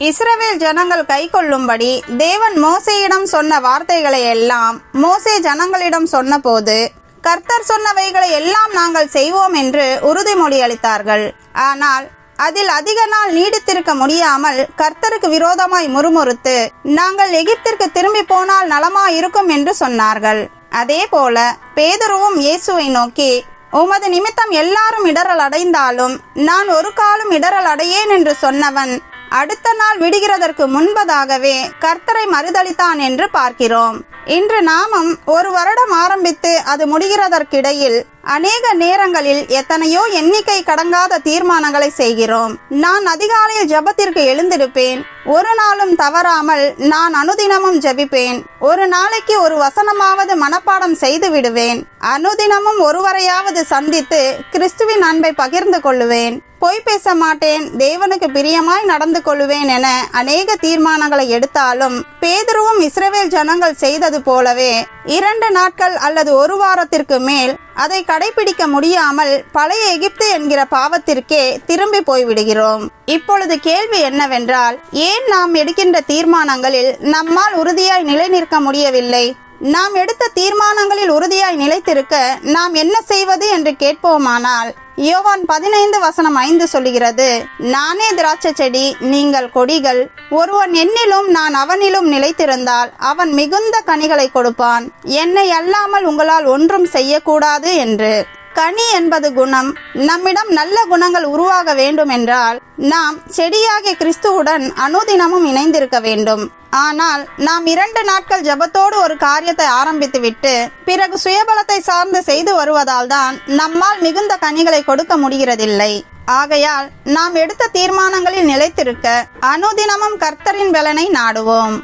இஸ்ரவேல் ஜனங்கள் கைக்கொள்ளும்படி தேவன் மோசையிடம் சொன்ன வார்த்தைகளை எல்லாம் மோசே ஜனங்களிடம் சொன்னபோது கர்த்தர் சொன்னவைகளை எல்லாம் நாங்கள் செய்வோம் என்று உறுதிமொழி அளித்தார்கள். ஆனால் அதில் அதிக நாள் நீடித்திருக்க முடியாமல் கர்த்தருக்கு விரோதமாய் முறுமுறுத்து நாங்கள் எகிப்திற்கு திரும்பி போனால் நலமாய் இருக்கும் என்று சொன்னார்கள். அதே போல பேதுருவும் இயேசுவை நோக்கி உமது நிமித்தம் எல்லாரும் இடரல் அடைந்தாலும் நான் ஒரு காலம் இடரல் அடையேன் என்று சொன்னவன் அடுத்த நாள் விடுகிறதற்கு முன்பதாகவே கர்த்தரை மறுதளித்தான் என்று பார்க்கிறோம். இன்று நாமும் ஒரு வருடம் ஆரம்பித்து அது முடிகிறதற்கிடையில் அநேக நேரங்களில் எத்தனையோ எண்ணிக்கை கடங்காத தீர்மானங்களை செய்கிறோம். நான் அதிகாலையில் ஜெபத்திற்கு எழுந்திருப்பேன். ஒரு நாளும் தவறாமல் நான் அனுதினமும் ஜெபிப்பேன். ஒரு நாளைக்கு ஒரு வசனமாவது மனப்பாடம் செய்து விடுவேன். அனுதினமும் ஒருவரையாவது சந்தித்து கிறிஸ்துவின் அன்பை பகிர்ந்து கொள்ளுவேன். பொய் பேச மாட்டேன் தேவனுக்கு பிரியமாய் நடந்து கொள்வேன் என அநேக தீர்மானங்களை எடுத்தாலும் பேதுருவும் இஸ்ரவேல் ஜனங்கள் செய்தது போலவே இரண்டு நாட்கள் அல்லது ஒரு வாரத்திற்கு மேல் அதை கடைபிடிக்க முடியாமல் பழைய எகிப்து என்கிற பாவத்திற்கே திரும்பி போய்விடுகிறோம். இப்பொழுது கேள்வி என்னவென்றால் ஏன் நாம் எடுக்கின்ற தீர்மானங்களில் நம்மால் உறுதியாய் நிலை நிற்க முடியவில்லை? நாம் எடுத்த தீர்மானங்களில் உறுதியாய் நிலைத்திருக்க நாம் என்ன செய்வது என்று கேட்போமானால் யோவான் பதினைந்து வசனம் ஐந்து சொல்லுகிறது நானே திராட்சை செடி நீங்கள் கொடிகள். ஒருவன் என்னிலும் நான் அவனிலும் நிலைத்திருந்தால் அவன் மிகுந்த கனிகளை கொடுப்பான். என்னை அல்லாமல் உங்களால் ஒன்றும் செய்யக்கூடாது என்று. கனி என்பது குணம். நம்மிடம் நல்ல குணங்கள் உருவாக வேண்டும் என்றால் நாம் செடியாகிய கிறிஸ்துவுடன் அனுதினமும் இணைந்திருக்க வேண்டும். ஆனால் நாம் இரண்டு நாட்கள் ஜெபத்தோடு ஒரு காரியத்தை ஆரம்பித்துவிட்டு பிறகு சுயபலத்தை சார்ந்து செய்து வருவதால் தான் நம்மால் மிகுந்த கனிகளை கொடுக்க முடிகிறதில்லை. ஆகையால் நாம் எடுத்த தீர்மானங்களில் நிலைத்திருக்க அனுதினமும் கர்த்தரின் பலனை நாடுவோம்.